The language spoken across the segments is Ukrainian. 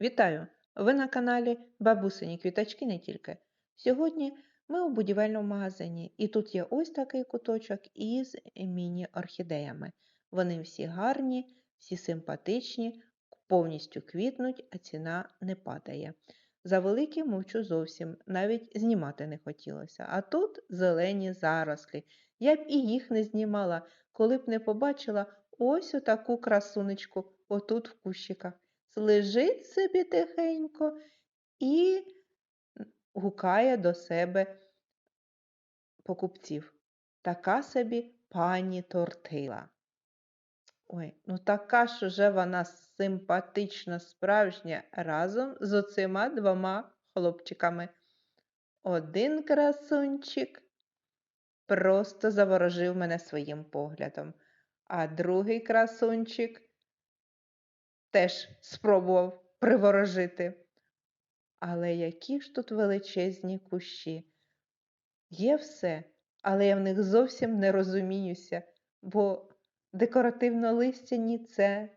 Вітаю! Ви на каналі Бабусині квіточки не тільки. Сьогодні ми у будівельному магазині, і тут є ось такий куточок із міні-орхідеями. Вони всі гарні, всі симпатичні, повністю квітнуть, а ціна не падає. За великі мовчу зовсім, навіть знімати не хотілося. А тут зелені зарослі. Я б і їх не знімала, коли б не побачила ось отаку красунечку отут в кущиках лежить собі тихенько і гукає до себе покупців. Така собі пані тортила. Ой, ну така ж уже вона симпатична, справжня разом з оцима двома хлопчиками. Один красунчик просто заворожив мене своїм поглядом, а другий красунчик теж спробував приворожити. Але які ж тут величезні кущі? Є все, але я в них зовсім не розуміюся, бо декоративно листяні це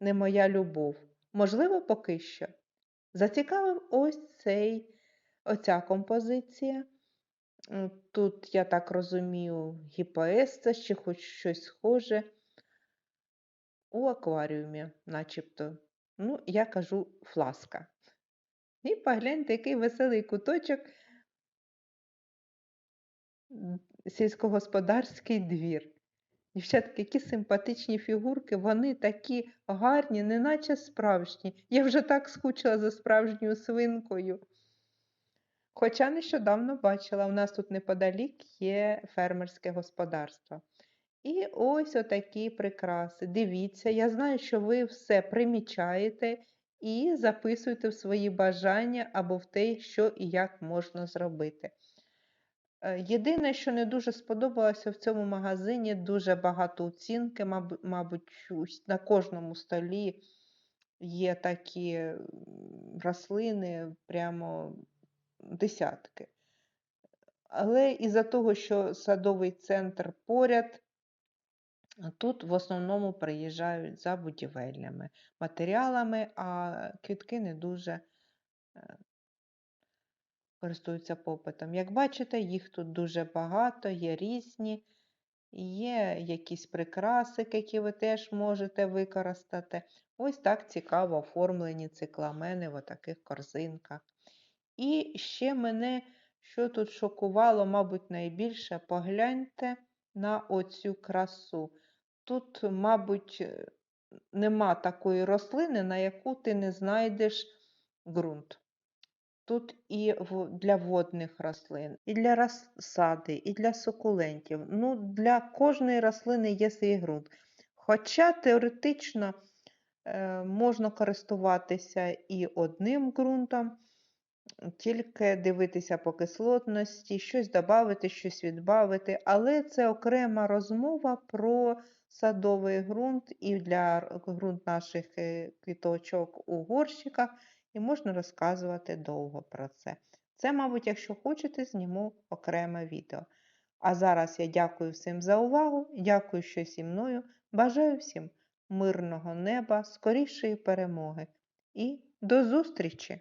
не моя любов. Можливо, поки що. Зацікавив ось цей, оця композиція. Тут, я так розумію, гіпоеста чи хоч щось схоже у акваріумі, начебто. Ну, я кажу фласка. І погляньте, який веселий куточок сільськогосподарський двір. Дівчатки, які симпатичні фігурки, вони такі гарні, неначе справжні. Я вже так скучила за справжньою свинкою. Хоча нещодавно бачила, у нас тут неподалік є фермерське господарство. І ось отакі прикраси. Дивіться, я знаю, що ви все примічаєте і записуєте в свої бажання або в те, що і як можна зробити. Е, єдине, що не дуже сподобалося в цьому магазині, дуже багато оцінки, мабуть, на кожному столі є такі рослини, прямо десятки. Але із-за того, що садовий центр поряд, Тут в основному приїжджають за будівельними матеріалами, а квітки не дуже е, користуються попитом. Як бачите, їх тут дуже багато, є різні, є якісь прикрасики, які ви теж можете використати. Ось так цікаво оформлені цикламени в таких корзинках. І ще мене, що тут шокувало, мабуть, найбільше, погляньте на оцю красу. Тут, мабуть, е, нема такої рослини, на яку ти не знайдеш ґрунт. Тут і для водних рослин, і для розсади, і для сукулентів. Ну, Для кожної рослини є свій ґрунт. Хоча теоретично е, можна користуватися і одним ґрунтом, тільки дивитися по кислотності, щось додати, щось відбавити, але це окрема розмова про садовий ґрунт і для ґрунт наших е, квіточок у горщиках, і можна розказувати довго про це. Це, мабуть, якщо хочете, зніму окреме відео. А зараз я дякую всім за увагу, дякую, що зі мною. Бажаю всім мирного неба, скорішої перемоги і до зустрічі!